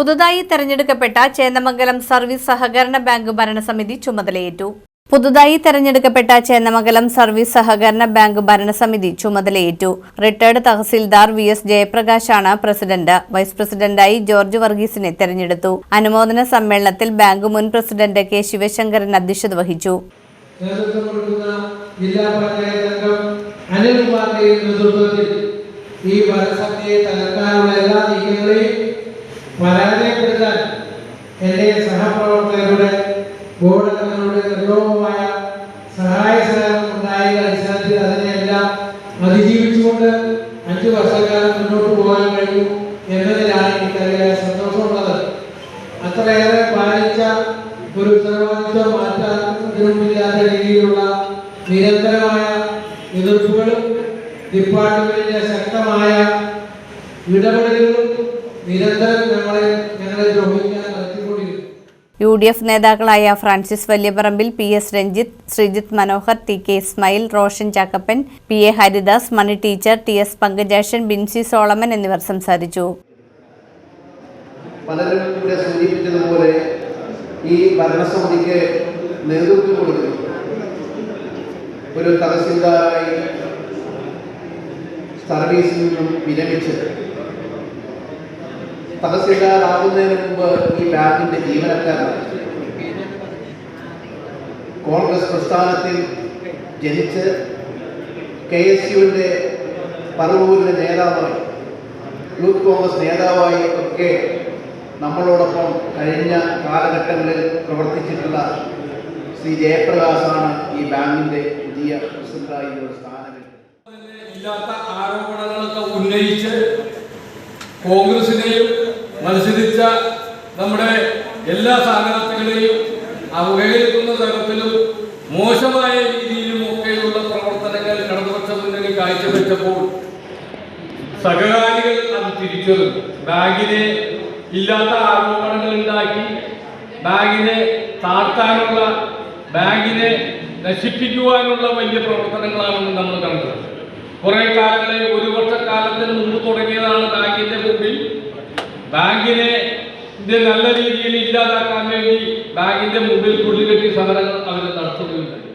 പുതുതായി തെരഞ്ഞെടുക്കപ്പെട്ട ചേന്നമംഗലം സർവീസ് സഹകരണ ബാങ്ക് ഭരണസമിതി ചുമതലയേറ്റു. പുതുതായി തെരഞ്ഞെടുക്കപ്പെട്ട ചേന്നമംഗലം സർവീസ് സഹകരണ ബാങ്ക് ഭരണസമിതി ചുമതലയേറ്റു. റിട്ടയർഡ് തഹസിൽദാർ വി എസ് ജയപ്രകാശാണ് പ്രസിഡന്റ്. വൈസ് പ്രസിഡന്റായി ജോർജ് വർഗീസിനെ തെരഞ്ഞെടുത്തു. അനുമോദന സമ്മേളനത്തിൽ ബാങ്ക് മുൻ പ്രസിഡന്റ് കെ ശിവശങ്കരൻ അധ്യക്ഷത വഹിച്ചു. ജില്ലാ പഞ്ചായത്ത് നേതൃത്വത്തിൽ ഈ ഭരണസമിതിയെ തകർക്കാനുള്ള എല്ലാ നീക്കങ്ങളെയും പരാജയപ്പെടുത്താൻ എന്റെ സഹപ്രവർത്തകരുടെ ബോർഡ് അംഗങ്ങളുടെ നിർലോഭമായ സഹായ സഹകരണം ഉണ്ടായ അടിസ്ഥാനത്തിൽ അതിനെല്ലാം അതിജീവിച്ചുകൊണ്ട് അഞ്ചു വർഷക്കാലം മുന്നോട്ട് പോകാൻ കഴിയും എന്നതിലാണ് എനിക്കറിയാൻ സന്തോഷമുള്ളത്. അത്രയേറെ പാലിച്ച ഒരു ഉത്തരവാദിത്വം മാറ്റാതിരുമില്ലാത്ത രീതിയിലുള്ള നിരന്തരമായ എതിർപ്പുകളും ഡിപ്പാർട്ട്മെന്റിന്റെ ശക്തമായ ഇടപെടലുകളും നിരന്തരം യു ഡി എഫ് നേതാക്കളായ Francis Valyaparambil P S Ranjith Sreejith Manohar T K Ismail Roshan Chakkappan P A Haridas Mani teacher T S Pankajakshan Binsy Solomon എന്നിവർ സംസാരിച്ചു. പലരും സൂചിപ്പിച്ചതുപോലെ ഈ ഭരണസമിതിക്ക് നേതൃത്വം കൊടുക്കുന്നു. ഒരു തഹസിൽദാരായി സർവീസിൽ നിന്നും വിരമിച്ച് തഹസിൽദാർ ആകുന്നതിന് മുമ്പ് ഈ ബാങ്കിന്റെ ജീവനക്കാരാണ് കോൺഗ്രസ് പ്രസ്ഥാനത്തിൽ ജനിച്ച് കെ എസ് യുവിന്റെ പറവൂരിലെ നേതാവായി യൂത്ത് കോൺഗ്രസ് നേതാവായി ഒക്കെ നമ്മളോടൊപ്പം കഴിഞ്ഞ കാലഘട്ടങ്ങളിൽ പ്രവർത്തിച്ചിട്ടുള്ള ശ്രീ ജയപ്രകാശാണ് ഈ ബാങ്കിന്റെ പുതിയ പ്രസിഡന്റായി ഒരു ഇല്ലാത്ത ആരോപണങ്ങളൊക്കെ ഉന്നയിച്ച് കോൺഗ്രസിനെയും മത്സരിച്ച നമ്മുടെ എല്ലാ സ്ഥാനാർത്ഥികളെയും അവഹേളിക്കുന്ന തരത്തിലും മോശമായ രീതിയിലും ഒക്കെയുള്ള പ്രവർത്തനങ്ങൾ ഇടതുപക്ഷ മുന്നണി കാഴ്ചവെച്ചപ്പോൾ സഹകാരികൾ അത് തിരിച്ചത് ബാങ്കിനെ ഇല്ലാത്ത ആരോപണങ്ങൾ ഉണ്ടാക്കി ബാങ്കിനെ താഴ്ത്താനുള്ള ബാങ്കിനെ നശിപ്പിക്കുവാനുള്ള വലിയ പ്രവർത്തനങ്ങളാണെന്ന് നമ്മൾ കണ്ടത് കുറെ കാലങ്ങളെ ഒരു വർഷക്കാലത്തിന് മുമ്പ് തുടങ്ങിയതാണ് ബാങ്കിന്റെ മുമ്പിൽ ബാങ്കിനെ ഇത് നല്ല രീതിയിൽ ഇല്ലാതാക്കാൻ വേണ്ടി ബാങ്കിന്റെ മുമ്പിൽ കുടികെട്ടി സമരങ്ങൾ അവർ നടത്തുകയുണ്ടായി.